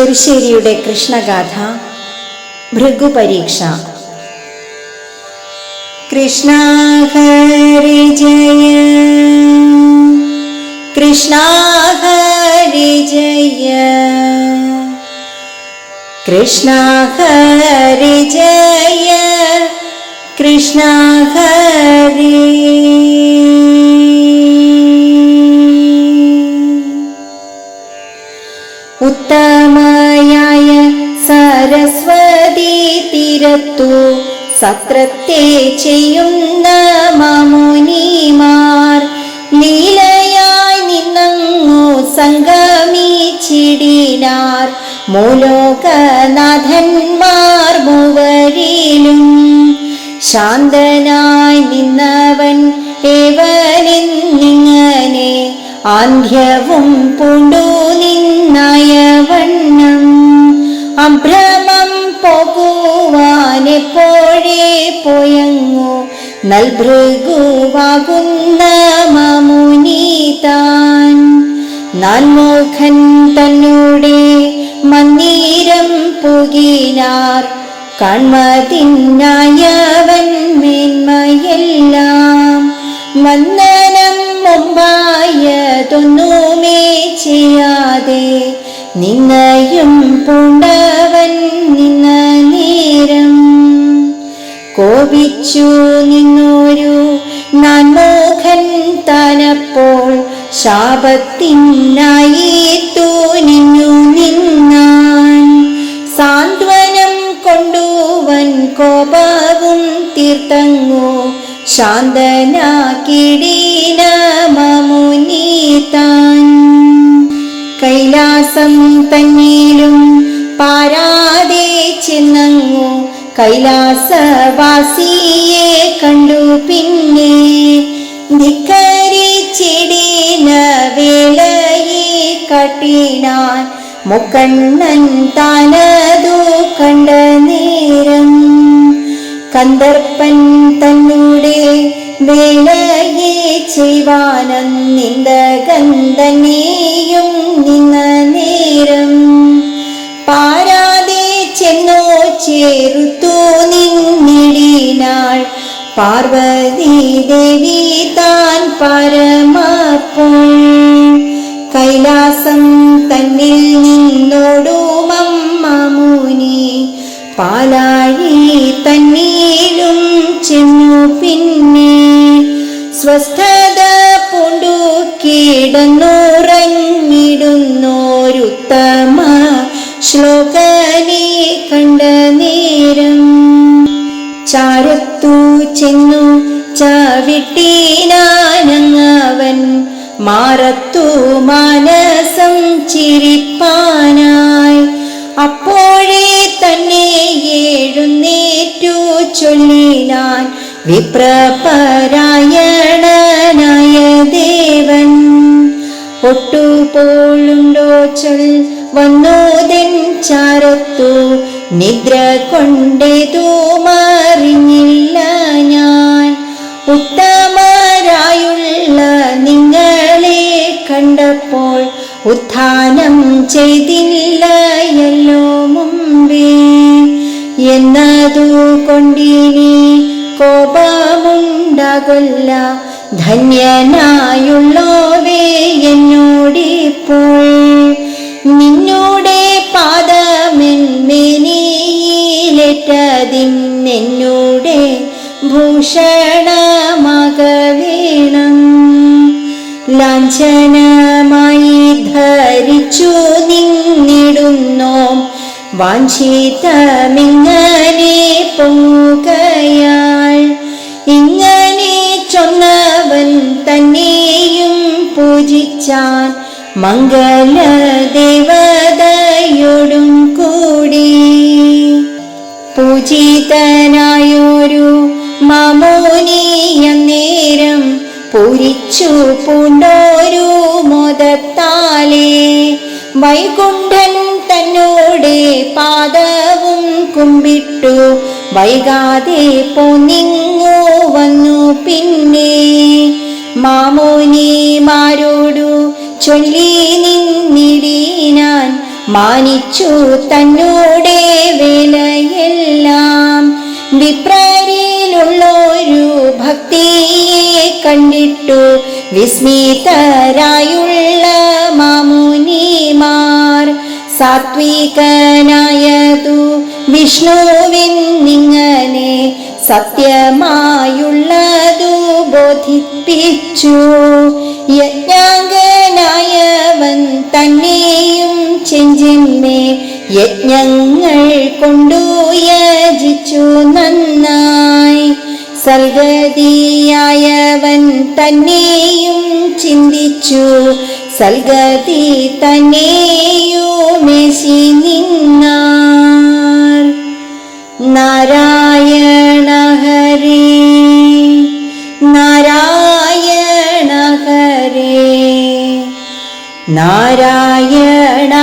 ചെറുശ്ശേരിയുടെ കൃഷ്ണഗാഥ ഭൃഗുപരീക്ഷ കൃഷ്ണ ഹരി ജയ കൃഷ്ണ ഹരി ജയ കൃഷ്ണ ഹരി ജയ കൃഷ്ണ ഹരി ഉത്തമയായ സരസ്വതി തീരത്തു സത്രത്തെ ചെയ്യുന്ന മമുനിമാർ. ലീലയായി നിന്നങ്ങു സംഗമിച്ചിടിനാർ മൂലോകനാഥന്മാർ മൂവരിലും ശാന്തനായി നിന്നവൻ ഏവനെന്നിങ്ങനെ ആന്ധ്യവും പൂണ്ടു നിന്നയവണ്ണം അഭ്രമം പോകുവാനെപ്പോഴേ പോയങ്ങു. നൽഭൃഗുവാകുന്ന മമുനീതാൻ നാൻമോഖൻ തന്നോടെ മന്ദിരം പുകിനാർ. കൺമതിന്നായവൻ മേന്മയെല്ലാം. വന്ദനം മുമ്പായതൊന്നുമേ ചെയ്യാതെ നിന്നയും പൂണ്ടവൻ നിന്ന നേരം കോപിച്ചു നിന്നൊരു നാൻമോഹൻ താനപ്പോൾ ശാപത്തിനായി തൂനിഞ്ഞു നിന്നാൻ സാന്ത്വനം കൊണ്ടുവൻ കോപവും തീർത്തങ്ങു ശാന്തനാക്കിടീന മമുനി കൈലാസം തന്നിലും പാരാതെ ചെന്നങ്ങു കൈലാസവാസിയെ കണ്ടു പിന്നെ ധിക്കരിച്ചിടിന കട്ടിനാൻ മുക്കണ്ണൻ താനതു കണ്ട നേരം കന്ദർപ്പൻ തന്നൂടെ വേളയെ ചെയ്വാനന്ദ ഗന്ധനെയും പാർവതി ദേവി താൻ പരമപ്പോൾ കൈലാസം തന്നിൽ നിന്നോടുമമ്മ മുനി പാലാഴി തന്നീലും ചെന്നു പിന്നെ. സ്വസ്ഥത പൂണ്ടു കിടന്നുറങ്ങിടുന്നോരുത്തമ ശ്ലോകനെ കണ്ട നേരം. ചാരത്തു ചെന്നു ചവിട്ടിനാനങ്ങവൻ മാറത്തു മാനസം ചിരിപ്പാനായി. അപ്പോഴേ തന്നെ എഴുന്നേറ്റു ചൊല്ലിനാൻ വിപ്രപരായണനായ ദേവൻ ഒട്ടുപോളുണ്ടോ ചൊൽ വന്നോതെൻ ചാരത്തു. നിദ്ര കൊണ്ടേതു ഉത്ഥാനം ചെയ്തില്ലയല്ലോ മുമ്പേ. എന്നതു കൊണ്ടിനി കോപമുണ്ടാകൊല്ല. ധന്യനായുള്ളോവേ എന്നോടിപ്പോൾ. നിന്നോടെ പാദമെന്മേനിയിലേറ്റതിൻ എന്നോടെ വീണം ലാഞ്ചനമായി ധരിച്ചു നിന്നിടുന്നോം. വാഞ്ചിതമിങ്ങനെ പൊങ്ങുകയാൾ. ഇങ്ങനെ ചൊന്നവൻ തന്നെയും പൂജിച്ചാൻ മംഗള ദേവതയോടും കൂടി. പൂജിതനായൊരു മാമോനിയ നേരം പൂരിച്ചു പൂണ്ടോരു മുതത്താലേ വൈകുണ്ഠൻ തന്നോടെ പാദവും കുമ്പിട്ടു. വൈകാതെ പോന്നിങ്ങു വന്നു പിന്നെ. മാമോനിമാരോടു ചൊല്ലി നിന്നിടീനാൻ മാനിച്ചു തന്നോടെ കണ്ടിട്ടു. വിസ്മിതരായുള്ള മാമുനിമാർ. സാത്വികനായതു വിഷ്ണുവിൻ നിങ്ങനെ സത്യമായുള്ളതു ബോധിപ്പിച്ചു. യജ്ഞാംഗനായവൻ തന്നെയും ചെഞ്ചിന്നെ യജ്ഞങ്ങൾ കൊണ്ടു യജിച്ചു നന്നായി സൽഗതിയായവൻ തന്നെയും ചിന്തിച്ചു. സൽഗതി തന്നെയുമേശി നിന്നാർ. നാരായണ ഹരേ നാരായണ ഹരേ നാരായണ